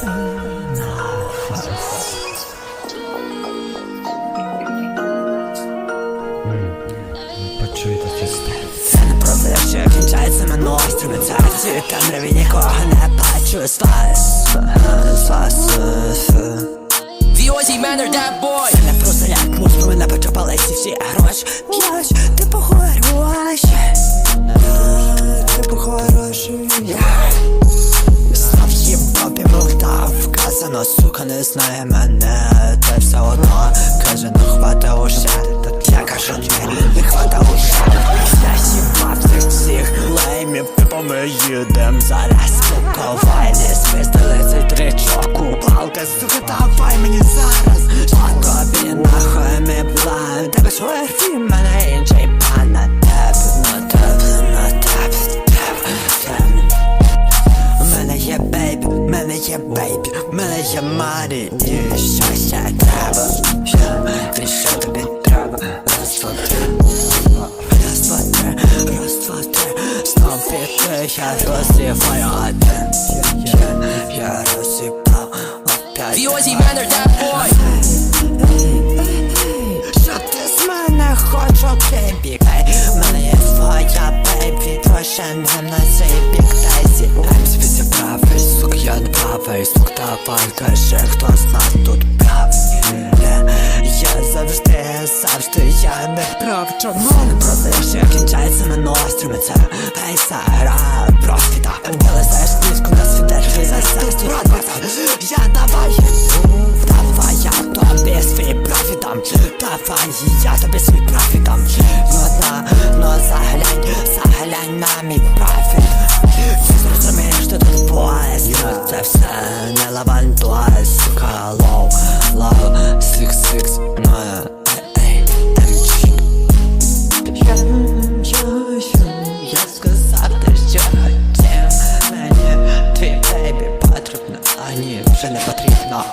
Це не про те, кінчається минуло інструментацію Темряві нікого не бачу вас VOZ that boy Це не просто як муж, бо мене почупали ці всі гроші ти Ти Вказано, сука, не знає мене це все одно. Каже, не хвата уже Та я кажу, не хвата уже Я їбав цих всіх леймів Типу ми їдем зараз сука, Спиздили цей бейбі, у мене є бейбі, у мене є марі І що ще треба? Ще, і що тобі треба? Раз, два, три Раз, два, три, раз, два, три Знов піти, я розріваю один Я, я розібрав опять VOZ Manor, that boy що ти з мене хочу, бейбі В мене є твоя бейбі Проще не на не правий Сук, давай, хто з тут правий Я завжди, завжди, я не прав Чому? Як кінчається минуло Стримиться, пейса, гра, профіта. Але знаєш, близько нас віддержує за серце Я давай, давай, я тобі свій профіт дам. Давай, я тобі свій профіт емчик Я, я, я, я сказав те, що хотів Мені твій бейбі потрібно, а ні, вже не потрібно